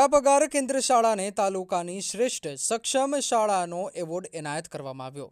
વડાપગાર કેન્દ્ર શાળાને તાલુકાની શ્રેષ્ઠ સક્ષમ શાળાનો એવોર્ડ એનાયત કરવામાં આવ્યો.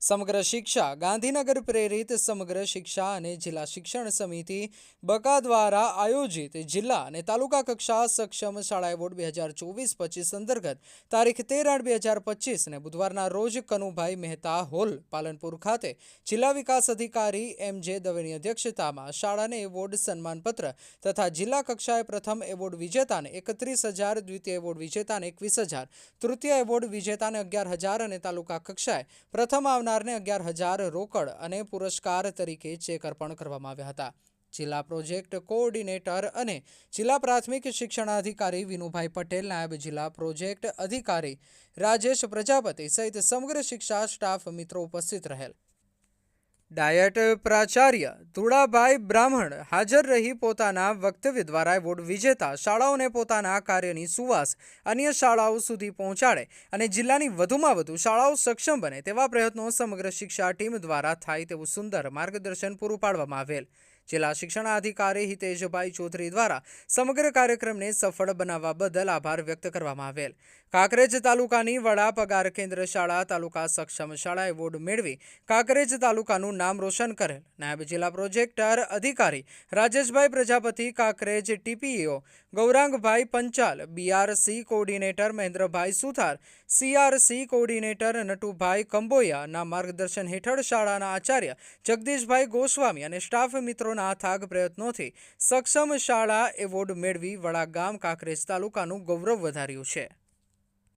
સમગ્ર શિક્ષા ગાંધીનગર પ્રેરિત સમગ્ર શિક્ષા અને જિલ્લા શિક્ષણ સમિતિ બકા દ્વારા આયોજિત જિલ્લા અને તાલુકા કક્ષા સક્ષમ શાળા એવોર્ડ બે હજાર ચોવીસ પચીસ અંતર્ગત તારીખ તેર આઠ બે હજાર પચીસને બુધવારના રોજ કનુભાઈ મહેતા હોલ, પાલનપુર ખાતે જિલ્લા વિકાસ અધિકારી એમ જે દવેની અધ્યક્ષતામાં શાળાને એવોર્ડ સન્માનપત્ર તથા જિલ્લા કક્ષાએ પ્રથમ એવોર્ડ વિજેતાને એકત્રીસ હજાર, દ્વિતીય એવોર્ડ વિજેતાને એકવીસ હજાર, તૃતીય એવોર્ડ વિજેતાને અગિયાર હજાર અને તાલુકા કક્ષાએ પ્રથમ આવનારને અગિયાર હજાર રોકડ અને પુરસ્કાર તરીકે ચેક અર્પણ કરવામાં આવ્યા હતા. જિલ્લા પ્રોજેક્ટ કોઓર્ડિનેટર અને જિલ્લા પ્રાથમિક શિક્ષણાધિકારી વિનુભાઈ પટેલ, નાયબ જિલ્લા પ્રોજેક્ટ અધિકારી રાજેશ પ્રજાપતિ સહિત સમગ્ર શિક્ષા સ્ટાફ મિત્રો ઉપસ્થિત રહેલ. ડાયટ પ્રાચાર્ય તુડાભાઈ બ્રાહ્મણ હાજર રહી પોતાના વક્તવ્ય દ્વારા એવોર્ડ વિજેતા શાળાઓને પોતાના કાર્યની સુવાસ અન્ય શાળાઓ સુધી પહોંચાડે અને જિલ્લાની વધુમાં વધુ શાળાઓ સક્ષમ બને તેવા પ્રયત્નો સમગ્ર શિક્ષા ટીમ દ્વારા થાય તેવું સુંદર માર્ગદર્શન પૂરું પાડવામાં આવેલ. જિલ્લા શિક્ષણાધિકારી હિતેશભાઈ ચૌધરી દ્વારા સમગ્ર કાર્યક્રમને સફળ બનાવવા બદલ આભાર વ્યક્ત કરવામાં આવેલ. કાંકરેજ તાલુકાની વડા પગાર કેન્દ્ર શાળા તાલુકા સક્ષમ શાળા એવોર્ડ મેળવી કાંકરેજ તાલુકાનું નામ રોશન કરેલ. નાયબ જિલ્લા પ્રોજેક્ટર અધિકારી Rajeshbhai Prajapati, Kankrej TPO Gaurangbhai Panchal, BRC coordinator મહેન્દ્રભાઈ સુથાર, સીઆરસી કોઓર્ડિનેટર નટુભાઈ કંબોયાના માર્ગદર્શન હેઠળ શાળાના આચાર્ય જગદીશભાઈ ગોસ્વામી અને સ્ટાફ મિત્રોના અથાગ પ્રયત્નોથી સક્ષમ શાળા એવોર્ડ મેળવી વડા ગામ કાંકરેજ તાલુકાનું ગૌરવ વધાર્યું છે.